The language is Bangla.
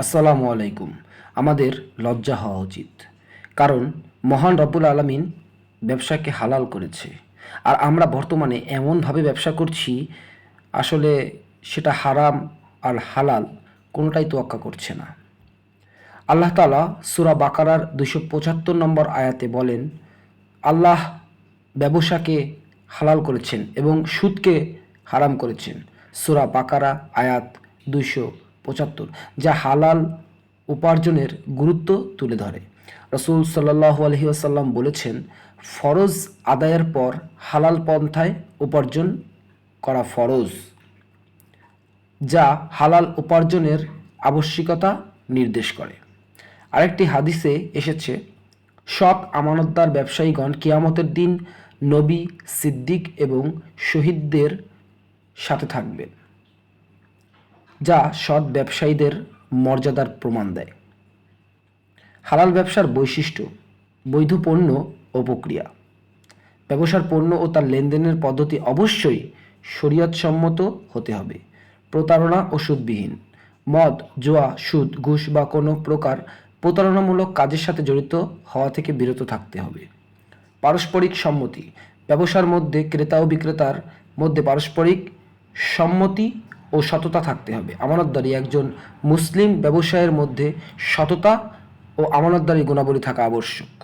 আসসালামু আলাইকুম। আমাদের লজ্জা হওয়া উচিত। কারণ মহান রব্বুল আলমিন ব্যবসাকে হালাল করেছে। আর আমরা বর্তমানে এমনভাবে ব্যবসা করছি, আসলে সেটা হারাম আর হালাল কোনোটাই তোয়াক্কা করছে না। আল্লাহ তালা সুরা বাকারার দুশো পঁচাত্তর নম্বর আয়াতে বলেন, আল্লাহ ব্যবসাকে হালাল করেছেন এবং সুদকে হারাম করেছেন। সুরা বাকারা আয়াত দুইশো পঁচাত্তর, যা হালাল উপার্জনের গুরুত্ব তুলে ধরে। রসুল সাল্লাহ আলহি আসাল্লাম বলেছেন, ফরজ আদায়ের পর হালাল পন্থায় উপার্জন করা ফরজ, যা হালাল উপার্জনের আবশ্যিকতা নির্দেশ করে। আরেকটি হাদিসে এসেছে, সৎ আমানতদার ব্যবসায়ীগণ কিয়ামতের দিন নবী, সিদ্দিক এবং শহীদদের সাথে থাকবেন। যা সৎ ব্যবসায়ীদের মর্যাদার প্রমাণ দেয়। হালাল ব্যবসার বৈশিষ্ট্য, বৈধ পণ্য ও প্রক্রিয়া। ব্যবসার পণ্য ও তার লেনদেনের পদ্ধতি অবশ্যই শরীয়তসম্মত হতে হবে। প্রতারণা ও সুদবিহীন মদ, জোয়া, সুদ, ঘুষ বা কোনো প্রকার প্রতারণামূলক কাজের সাথে জড়িত হওয়া থেকে বিরত থাকতে হবে। পারস্পরিক সম্মতি। ব্যবসার মধ্যে ক্রেতা ও বিক্রেতার মধ্যে পারস্পরিক সম্মতি ও সততা থাকতে হবে। আমানতদারি একজন মুসলিম ব্যবসায়ের মধ্যে সততা ও আমানতদারি গুণাবলী থাকা আবশ্যক।